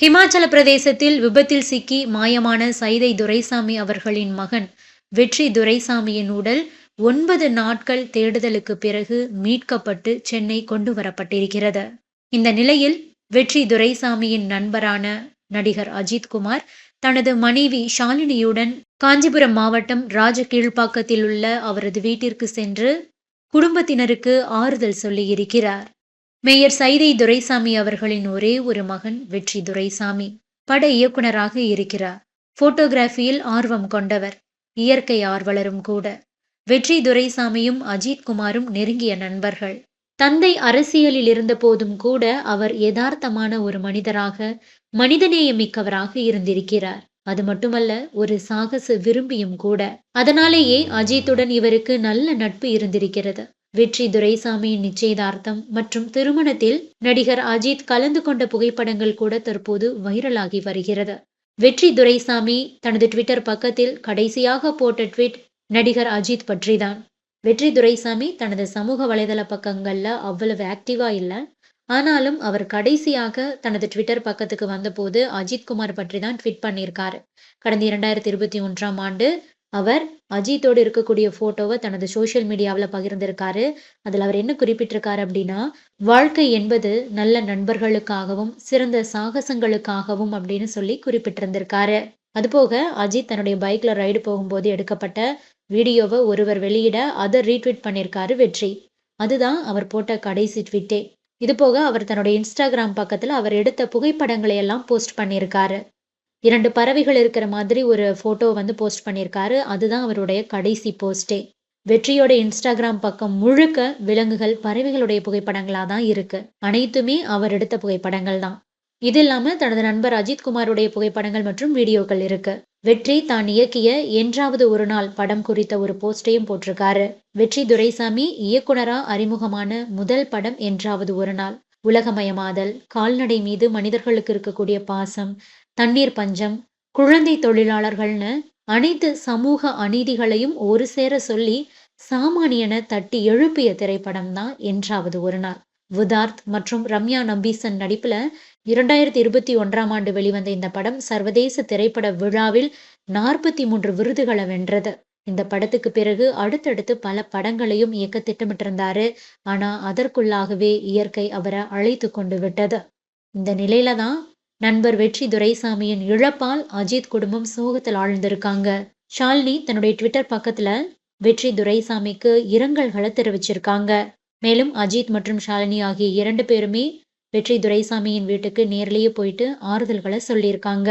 ஹிமாச்சல பிரதேசத்தில் விபத்தில் சிக்கி மாயமான சைதை துரைசாமி அவர்களின் மகன் வெற்றி துரைசாமியின் உடல் ஒன்பது நாட்கள் தேடுதலுக்கு பிறகு மீட்கப்பட்டு சென்னை கொண்டு வரப்பட்டிருக்கிறது. இந்த நிலையில் வெற்றி துரைசாமியின் நண்பரான நடிகர் அஜித்குமார் தனது மனைவி ஷாலினியுடன் காஞ்சிபுரம் மாவட்டம் ராஜகீழ்ப்பாக்கத்தில் உள்ள அவரது வீட்டிற்கு சென்று குடும்பத்தினருக்கு ஆறுதல் சொல்லியிருக்கிறார். மேயர் சைதை துரைசாமி அவர்களின் ஒரே ஒரு மகன் வெற்றி துரைசாமி. பட இயக்குனராக இருக்கிறார். போட்டோகிராஃபியில் ஆர்வம் கொண்டவர். இயற்கை ஆர்வலரும் கூட. வெற்றி துரைசாமியும் அஜித் குமாரும் நெருங்கிய நண்பர்கள். தந்தை அரசியலில் இருந்த போதும் கூட அவர் யதார்த்தமான ஒரு மனிதராக மனிதநேயமிக்கவராக இருந்திருக்கிறார். அது மட்டுமல்ல ஒரு சாகச விரும்பியும் கூட. அதனாலேயே அஜித்துடன் இவருக்கு நல்ல நட்பு இருந்திருக்கிறது. வெற்றி துரைசாமியின் நிச்சயதார்த்தம் மற்றும் திருமணத்தில் நடிகர் அஜித் கலந்து கொண்ட புகைப்படங்கள் கூட தற்போது வைரலாகி வருகிறது. வெற்றி துரைசாமி தனது ட்விட்டர் பக்கத்தில் கடைசியாக போட்ட ட்வீட் நடிகர் அஜித் பற்றிதான். வெற்றி துரைசாமி தனது சமூக வலைதள பக்கங்கள்ல அவ்வளவு ஆக்டிவா இல்லை. ஆனாலும் அவர் கடைசியாக தனது ட்விட்டர் பக்கத்துக்கு வந்தபோது அஜித் குமார் பற்றி தான் ட்வீட் பண்ணியிருக்காரு. கடந்த இரண்டாயிரத்தி இருபத்தி ஒன்றாம் ஆண்டு அவர் அஜித்தோடு இருக்கக்கூடிய போட்டோவை தனது சோஷியல் மீடியாவில் பகிர்ந்திருக்காரு. அதில் அவர் என்ன குறிப்பிட்டிருக்காரு அப்படின்னா வாழ்க்கை என்பது நல்ல நண்பர்களுக்காகவும் சிறந்த சாகசங்களுக்காகவும் அப்படின்னு சொல்லி குறிப்பிட்டிருந்திருக்காரு. அதுபோக அஜித் தன்னுடைய பைக்ல ரைடு போகும்போது எடுக்கப்பட்ட வீடியோவை ஒருவர் வெளியிட அதை ரீட்வீட் பண்ணியிருக்காரு வெற்றி. அதுதான் அவர் போட்ட கடைசி ட்விட்டே இது போக அவர் தன்னுடைய இன்ஸ்டாகிராம் பக்கத்தில் அவர் எடுத்த புகைப்படங்களை எல்லாம் போஸ்ட் பண்ணியிருக்காரு இரண்டு பறவைகள் இருக்கிற மாதிரி ஒரு ஃபோட்டோ வந்து போஸ்ட் பண்ணியிருக்காரு. அதுதான் அவருடைய கடைசி போஸ்டே வெற்றியோட இன்ஸ்டாகிராம் பக்கம் முழுக்க விலங்குகள் பறவைகளுடைய புகைப்படங்களாக தான் இருக்கு. அனைத்துமே அவர் எடுத்த புகைப்படங்கள் தான். இது இல்லாம தனது நண்பர் அஜித் குமாருடைய புகைப்படங்கள் மற்றும் வீடியோக்கள் இருக்கு. வெற்றி தான் இயக்கிய என்றாவது ஒரு நாள் படம் குறித்த ஒரு போஸ்டையும் போட்டிருக்காரு. வெற்றி துரைசாமி இயக்குனரா அறிமுகமான முதல் படம் என்றாவது ஒரு நாள். உலகமயமாதல் கால்நடை மீது மனிதர்களுக்கு இருக்கக்கூடிய பாசம் தண்ணீர் பஞ்சம் குழந்தை தொழிலாளர்கள்னு அனைத்து சமூக அநீதிகளையும் ஒரு சேர சொல்லி சாமானியனை தட்டி எழுப்பிய திரைப்படம் தான் என்றாவது ஒரு நாள். உதார்த் மற்றும் ரம்யா நம்பீசன் நடிப்புல இரண்டாயிரத்தி இருபத்தி ஒன்றாம் ஆண்டு வெளிவந்த இந்த படம் சர்வதேச திரைப்பட விழாவில் நாற்பத்தி மூன்று விருதுகளை வென்றது. இந்த படத்துக்கு பிறகு அடுத்தடுத்து பல படங்களையும் இயக்க திட்டமிட்டிருந்தாரு. ஆனா அதற்குள்ளாகவே இயற்கை அவரை அழைத்து கொண்டு விட்டது. இந்த நிலையில தான் நண்பர் வெற்றி துரைசாமியின் இழப்பால் அஜித் குடும்பம் சோகத்தில் ஆழ்ந்திருக்காங்க. ஷாலினி தன்னுடைய ட்விட்டர் பக்கத்துல வெற்றி துரைசாமிக்கு இரங்கல்களை தெரிவிச்சிருக்காங்க. மேலும் அஜித் மற்றும் ஷாலினி ஆகிய இரண்டு பேருமே வெற்றி துரைசாமியின் வீட்டுக்கு நேரிலேயே போயிட்டு ஆறுதல்களை சொல்லியிருக்காங்க.